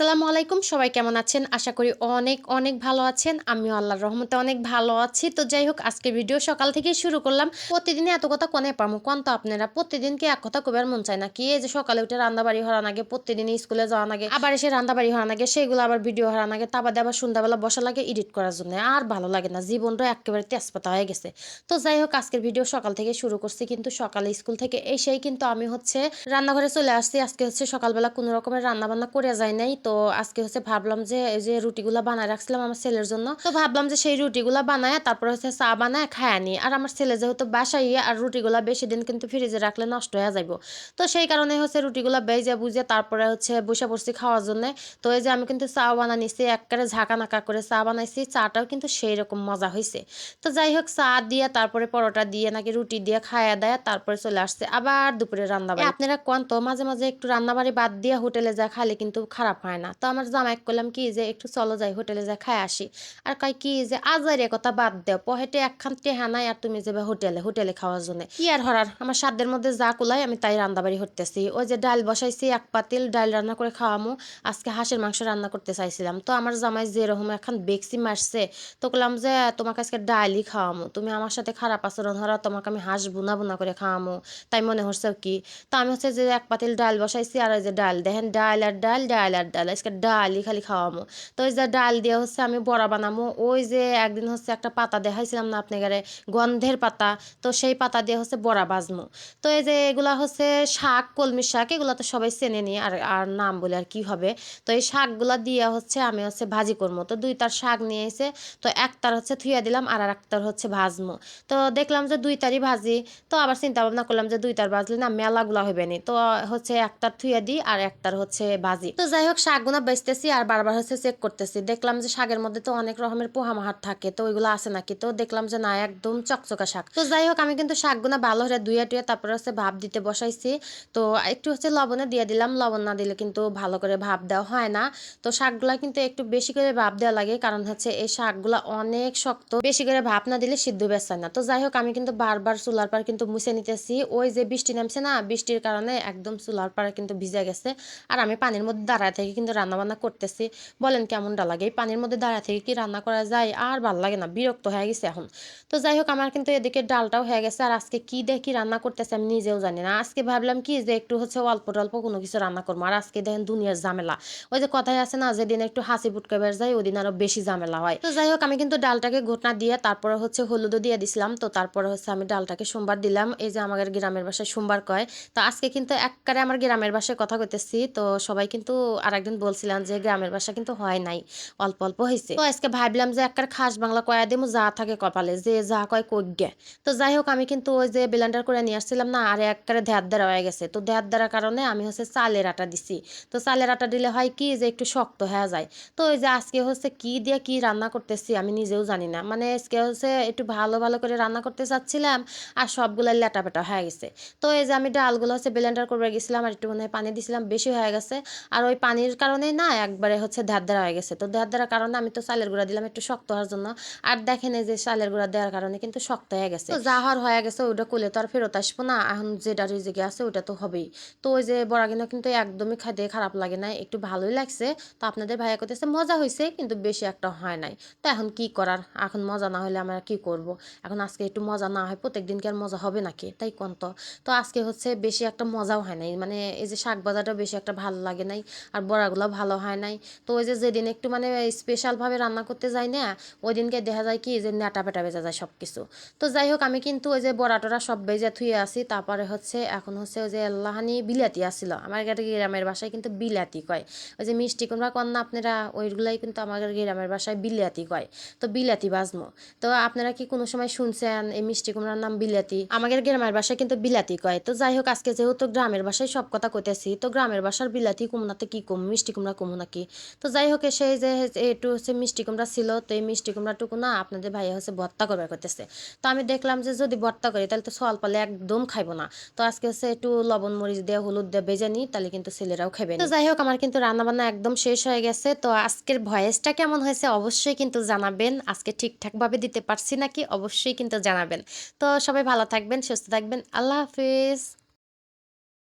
আসসালামু আলাইকুম। সবাই কেমন আছেন? আশা করি অনেক অনেক ভালো আছেন। আমিও আল্লাহর রহমতে অনেক ভালো আছি। তো যাই হোক আজকের ভিডিও সকাল থেকে শুরু করলাম। প্রতিদিন এত কথা কনে পামো? কোন তো আপনারা? প্রতিদিন কি এক কথা কবার মন চায় না। কি এই যে সকালে উঠে রান্না বাড়ি হওয়ার আগে প্রতিদিন স্কুলে যাওয়া লাগে আবার এসে রান্না বাড়ি হওয়ার আগে, সেগুলো আবার ভিডিও হওয়ার আগে তারপর আবার সন্ধ্যাবেলা বসা লাগে এডিট করার জন্য। আর ভালো লাগে না। জীবনটা একেবারে তেজপাতা হয়ে গেছে। তো যাই হোক, আজকের ভিডিও সকাল থেকে শুরু করছি। কিন্তু সকালে স্কুল থেকে এসেই কিন্তু আমি হচ্ছে রান্নাঘরে চলে আসছি। আজকে হচ্ছে সকালবেলা কোনো রকমের রান্না বান্না করে যায় নাই। তো আজকে হচ্ছে ভাবলাম যে এই যে রুটিগুলা বানায় রাখছিলাম আমার ছেলের জন্য। তো ভাবলাম যে সেই রুটিগুলা বানায় তারপরে হচ্ছে চা বানায় খায় আনি আর আমার ছেলে যেহেতু বাসায় আর রুটিগুলা বেশি দিন কিন্তু ফ্রিজে রাখলে নষ্ট হয়ে যাইব। তো সেই কারণে হচ্ছে রুটিগুলা বেজে বুঝে তারপরে হচ্ছে বসে পড়ছি খাওয়ার জন্য। তো এই যে আমি কিন্তু চা বানা নিছি, একবারে ঝাঁকা নাকা করে চা বানাইছি, চাটাও কিন্তু সেই রকম মজা হয়েছে তো যাই হোক, চা দিয়ে তারপরে পরোটা দিয়ে নাকি রুটি দিয়ে খায়া দেয় তারপরে চলে আসছে আবার দুপুরে রান্না বাড়ি আপনারা কোন তো? মাঝে মাঝে একটু রান্না বাড়ি বাদ দিয়ে হোটেলে যা খালে কিন্তু খারাপ হয় না। তো আমার জামাই করলাম কি যে একটু চলো যাই হোটেলে যা খাই আসি। আর কয় কি যে আজারে কথা বাদ দেও, পহেটে একখান টেহা নাই আর তুমি যাবে হোটেলে হোটেলে খাওয়ার জন্য। কি আর হরার, আমার সাধ্যের মধ্যে যা কুলাই আমি তাই রান্নাবাড়ি হতেছি ওই যে ডাল বসাইছি, এক পাতিল ডাল রান্না করে খাওয়ামো, আজকে হাঁসের মাংস রান্না করতে চাইছিলাম। তো আমার জামাই যেরকম এখন বেক্সি মারছে, তো বললাম যে তোমাকে আজকে ডালই খাওয়ামো। তুমি আমার সাথে খারাপ আচরণ হরা তোমাকে আমি হাঁস বুনা বুনা করে খাওয়ামো। তাই মনে হচ্ছে কি? তো আমি হচ্ছে যে এক পাতিল ডাল বসাইছি আর ওই যে ডাল, দেখেন ডাল আর ডাল ডাল আর ডাল। আজকে ডালই খালি খাওয়ামো। তো ওই যে ডাল দিয়ে হচ্ছে আমি বড়া বানামো। ওই যে একদিন হচ্ছে একটা পাতা দেখাইছিলাম না আপনি গারে গন্ধের পাতা। তো সেই পাতা দিয়ে হচ্ছে বড়া বাজমো। তো এই যে এগুলা হচ্ছে শাক, কলমি শাক, এগুলো তো সবাই চেনে নি, আর আর নাম বলে আর কি হবে। তো এই শাকগুলা দিয়ে হচ্ছে আমি হচ্ছে ভাজি করব তো দুই তার শাক নিয়ে এসে, তো একটার হচ্ছে থুইয়া দিলাম আর আর একটার হচ্ছে ভাজমো। তো দেখলাম যে দুই তারই ভাজি। তো আবার চিন্তা ভাবনা করলাম যে দুই তার ভাজলে না মেলাগুলা হবে নি। তো হচ্ছে একটার থুইয়া দিই আর একটার হচ্ছে ভাজি। তো যাই হোক শাকগুলা বেচতেছি আর বারবার হচ্ছে চেক করতেছি। দেখলাম যে শাকের মধ্যে তো অনেক রকমের পোহামাহার থাকে, তো ওইগুলো আছে নাকি? তো দেখলাম যে না, একদম চকচকা শাক। তো যাই হোক, আমি কিন্তু শাকগুলা ভালো হয়ে ধুয়ে টুয়ে তারপরে হচ্ছে ভাপ দিতে বসাইছি। তো একটু হচ্ছে লবণে দিয়ে দিলাম। লবণ না দিলে কিন্তু ভালো করে ভাপ দেওয়া হয় না। তো শাকগুলা কিন্তু একটু বেশি করে ভাপ দেওয়া লাগে, কারণ হচ্ছে এই শাকগুলা অনেক শক্ত। বেশি করে ভাপ না দিলে সিদ্ধ বেসায় না। তো যাই হোক, আমি কিন্তু বারবার চুলার পার কিন্তু মুছে নিতেছি। ওই যে বৃষ্টি নামছে না, বৃষ্টির কারণে একদম চুলার পাড়ে কিন্তু ভিজে গেছে। আর আমি পানির মধ্যে দাঁড়ায় থেকে কিন্তু রান্না বান্না করতেছি। বলেন কেমনটা লাগে? এই পানির মধ্যে দাঁড়ায় থেকে কি রান্না করা যায়? আর ভালো লাগে না, বিরক্ত হয়ে গেছে এখন। তো যাই হোক, আমার কিন্তু এদিকে ডালটাও হয়ে গেছে। আর আজকে কি কি রান্না করতেছে আমি নিজেও জানি না। আজকে ভাবলাম কি যে একটু হচ্ছে অল্প টল্প কোনো কিছু রান্না করব। আর আজকে দেখেন দুনিয়ার ঝামেলা। ওই যে কথাই আছে না, যেদিন একটু হাসি ফুটকে বের যায় ওদিন আরও বেশি ঝামেলা হয়। তো যাই হোক, আমি কিন্তু ডালটাকে ঘটনা দিয়ে, তারপরে হচ্ছে হলুদও দিয়ে দিছিলাম। তো তারপরে হচ্ছে আমি ডালটাকে সোমবার দিলাম। এই যে আমাদের গ্রামের বাসায় সোমবার কয়। তো আজকে কিন্তু একবারে আমার গ্রামের বাসায় কথা কইতেছি। তো সবাই কিন্তু আর একদিন বলছিলাম যে গ্রামের বাসা কিন্তু হয় নাই, অল্প অল্প হয়েছে তো আজকে ভাবলাম যে একবার খাস বাংলা কয়া দিমু, যা থাকে কপালে, যে যা কয় কইগে তো যাই হোক, আমি কিন্তু ওই যে ব্লেন্ডার করে নিয়ে আসছিলাম না, আর একবারে ধ্যাত দ্বারা হয়ে গেছে। তো ধ্যাত দ্বারার কারণে আমি হচ্ছে চালের আটা দিছি। তো চালের আটা দিলে হয় কি যে একটু শক্ত হয়ে যায়। তো ওই যে আজকে হচ্ছে কি দিয়ে কি রান্না করতেছি আমি নিজেও জানি না। মানে আজকে হচ্ছে একটু ভালো ভালো করে রান্না করতে চাচ্ছিলাম আর সবগুলো লেটা পেটা হয়ে গেছে। তো এই যে আমি ডালগুলো হচ্ছে ব্লেন্ডার করে গেছিলাম আর একটু মনে হয় পানি দিছিলাম, বেশি হয়ে গেছে। আর ওই পানির কারণে না একবারে হচ্ছে দ্বারা হয়ে গেছে। তো দ্বারা কারণে আমি তো চালের গুঁড়া দিলাম একটু শক্ত হওয়ার জন্য। আর দেখেন যে চালের গুঁড়া দেওয়ার কারণে কিন্তু শক্ত হয়ে গেছে। যা হওয়ার হয়ে গেছে ওইটা কুলে তো আর ফেরত আসব না। এখন যেটা রিজিকে আছে ওইটা তো হবেই। তো ওই যে বড়াগিনা কিন্তু একদমই খাইতে খারাপ লাগে না, একটু ভালোই লাগছে। তো আপনাদের ভাইয়া করতেছে মজা হয়েছে কিন্তু বেশি একটা হয় নাই। তো এখন কি করার? এখন মজা না হলে আমরা কি করব? এখন আজকে একটু মজা না হয় প্রত্যেক দিন কি আর মজা হবে নাকি? তাই কোন তো? তো আজকে হচ্ছে বেশি একটা মজাও হয় নাই। মানে এই যে শাক ভাজাটা বেশি একটা ভালো লাগে নাই। আর বড়াগুলো ভালো হয় নাই। তো ওই যে যেদিন একটু মানে স্পেশালভাবে রান্না করতে যাই না ওই দিনকে দেখা যায় কি যে নেটা পেটা বেজা যায় সব কিছু তো যাই হোক, আমি কিন্তু ওই যে বড়া টড়া সব বেজে থুয়ে আসি। তারপরে হচ্ছে, এখন হচ্ছে ওই যে আল্লাহানি বিলাতি আসছিল আমার গ্রামের বাসায় কিন্তু বিলাতি কয়। ওই যে মিষ্টি কুমড়া কন্যা আপনারা, ওইগুলাই কিন্তু আমাদের গ্রামের বাসায় বিলাতি কয়। তো বিলাতি বাজমো। তো আপনারা কি কোনো সময় শুনছেন এই মিষ্টি কুমড়ার নাম বিলাতি? আমাদের গ্রামের বাসায় কিন্তু বিলাতি কয়। তো যাই হোক, আজকে যেহেতু গ্রামের বাসায় সব কথা কইতেছি, তো গ্রামের বাসার বিলাতি কুমড়াতে কি কম মিষ্টি কুমড়া কমু নাকি? তো যাই হোক সেই যে একটু হচ্ছে মিষ্টি কুমড়া ছিল, তো এই মিষ্টি কুমড়াটুকু না আপনাদের ভাইয়া হচ্ছে ভর্তা করবে করতেছে তো আমি দেখলাম যে যদি ভর্তা করি, তাহলে তো সল পালে একদম খাইবো না। তো আজকে হচ্ছে একটু লবণ মরিচ দিয়ে, হলুদ দিয়ে বেজে নিই, তাহলে কিন্তু ছেলেরাও খাবে তো যাই হোক আমার কিন্তু রান্না বান্না একদম শেষ হয়ে গেছে। তো আজকের ভয়েসটা কেমন হয়েছে অবশ্যই কিন্তু জানাবেন। আজকে ঠিকঠাকভাবে দিতে পারছি নাকি, অবশ্যই কিন্তু জানাবেন। তো সবাই ভালো থাকবেন, সুস্থ থাকবেন। আল্লাহ হাফিজ।